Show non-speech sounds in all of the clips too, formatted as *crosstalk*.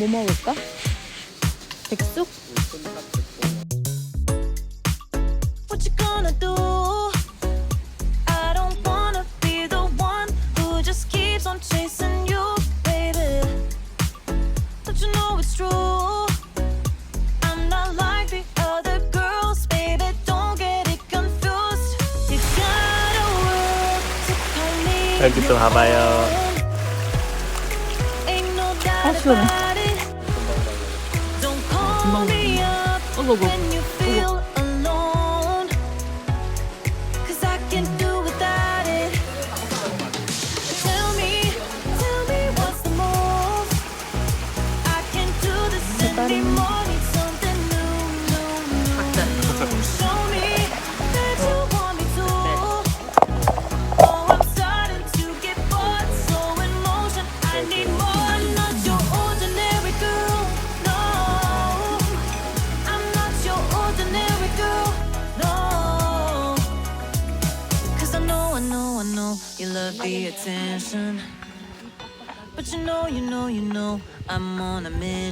뭐 먹을까? 백숙? 여기 또 봐봐요. 아, 시원해. 错过。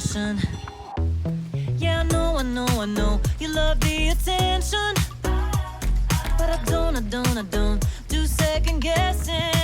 obsession. Yeah, I know, I know, I know you love the attention. But I don't, I don't, I don't do second guessing.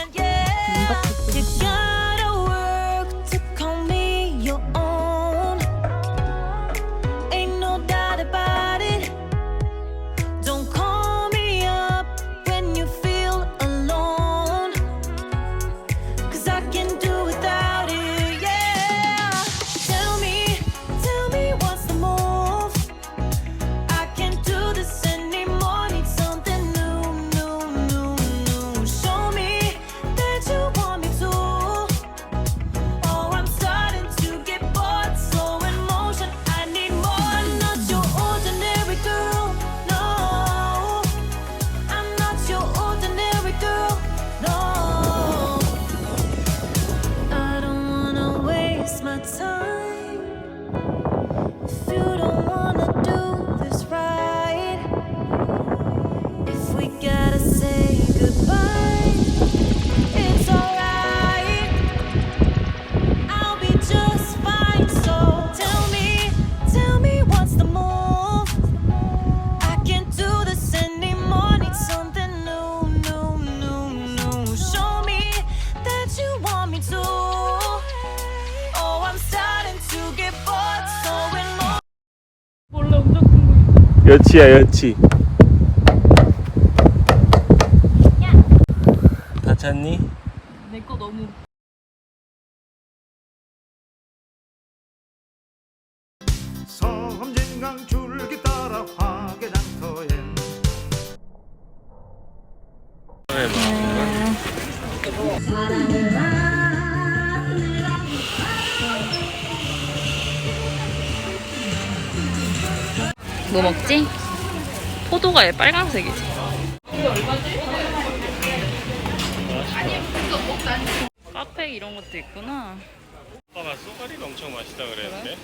여치야 여치. 다 찼니? 내 거 너무. 섬진강 줄기 따라 화개장터엔 사랑을 네. 뭐 먹지? 포도가 얘 빨간색이지. 카페 이런 것도 있구나. 아빠가 쏘가리 엄청 맛있다 그랬는데.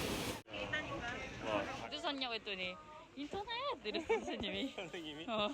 아, 어디 샀냐고 했더니 인터넷 이랬어 선생님이. 선생님이? 어.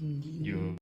嗯，有。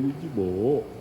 떨리지 뭐.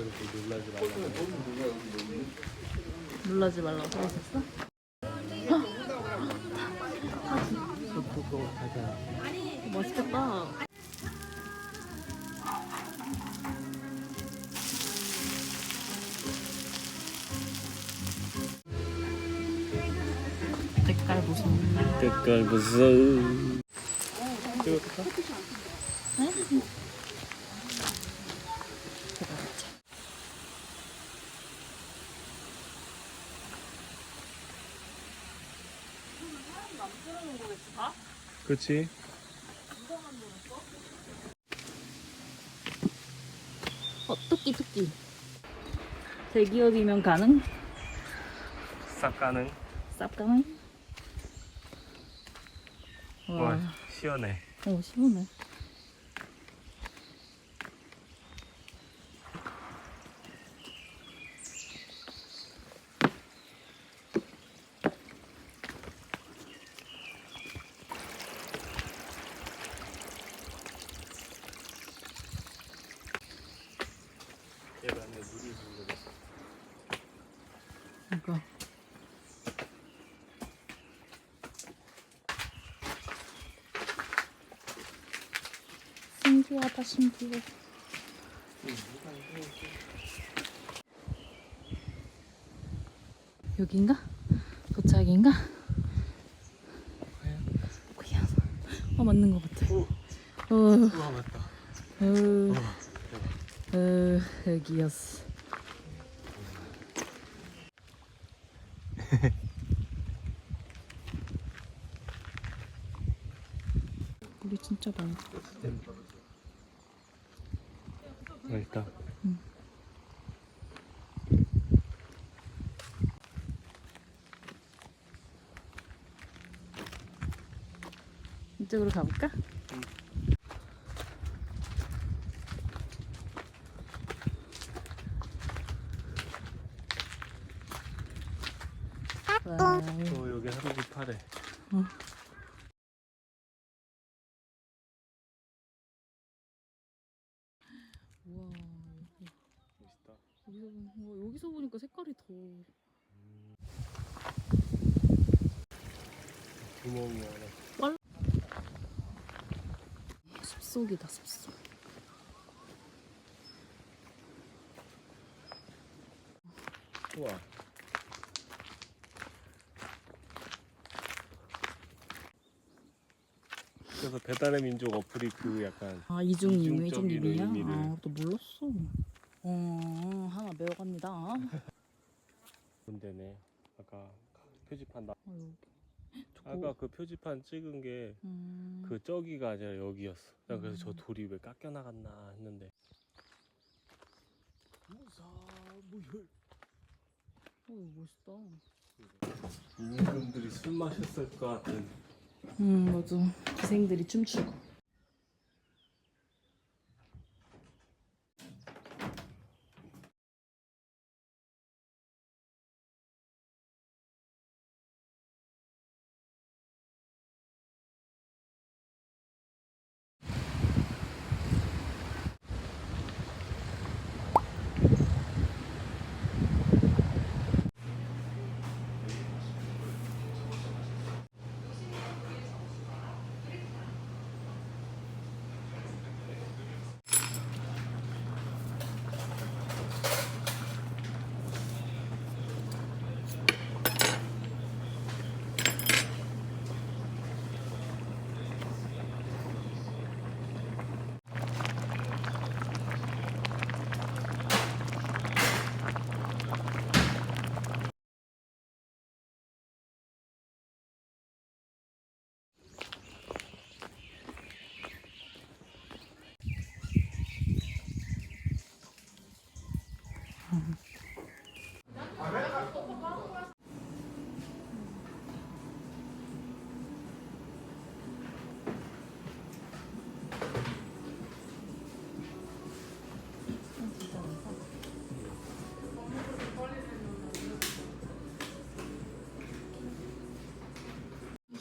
저렇게 놀라지 말라고. 놀라지 말라고 가자. 맛있겠다. 색깔 무슨 색깔 무서워. 찍어볼까? 그렇지. 어, 토끼 토끼. 대기업이면 가능? 싹 가는. 쌉 가능? 와, 와, 시원해. 어 시원해. 얘가 내 물이 불러졌어. 그러니까. 신기하다 신기해. 여긴가? 도착인가? 과연? 어 맞는 것 같아. 오, 어, 우와 맞다. 어, 어, 여기였어. *laughs* 물이 진짜 많아. 맛있다. 이쪽으로 가볼까? 와, 어, 여기 할아버지 팔에. 우와, 멋있다. 여기서, 보- 여기서 보니까 색깔이 더 구멍이 하나. 숲속이다 숲속. 우와. 그래서 배달의 민족 어플이 그 약간 아 이중임 이중적인? 의미를. 아, 또 몰랐어. 어 하나 배워갑니다. 문제네. 아까 표지판 나. 어, 여기. 저거, 아까 그 표지판 찍은 게 그 음, 저기가 아니라 여기였어. 나 그래서 저 음. 돌이 왜 깎여 나갔나 했는데. 무사무열. 어, 멋있다. 임금들이 술 마셨을 것 같은. 음 맞아. 기생들이 춤추고.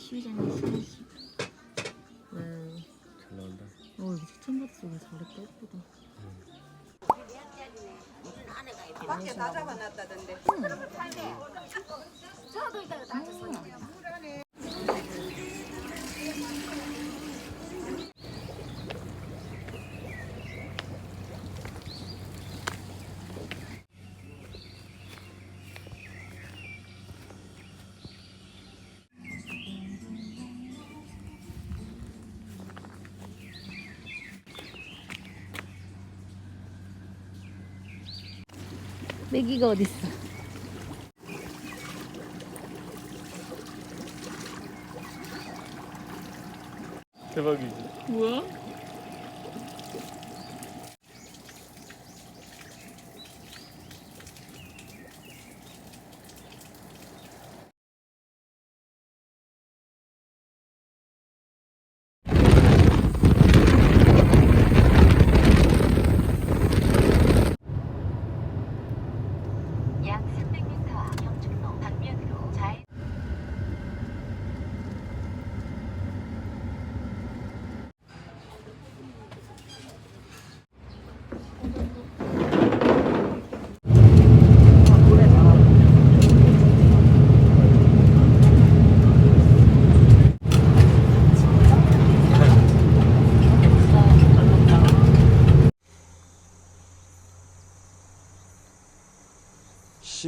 시장에 시장시. 잘 나온다. 어 이거 추천받았어. 오늘 잘했다 예쁘다. 밖에 다 잡아놨다던데. 메기가 어딨어? 대박이지. 뭐야?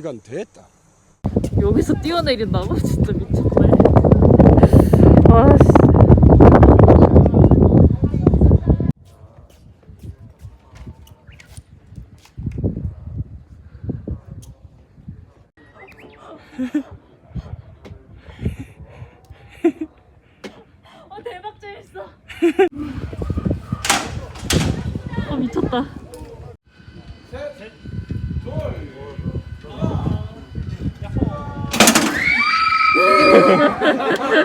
시간 됐다. 여기서 뛰어내린다고? *laughs* 진짜 미쳤네. 아씨. *laughs* 어 대박 재밌어. *laughs* 어 미쳤다.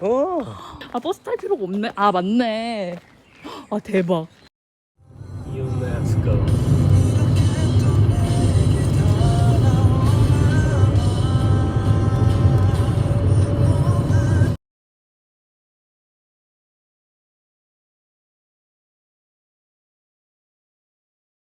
어. 아 버스 탈 필요가 없네. 아 맞네. 아 대박. 이온나 스카.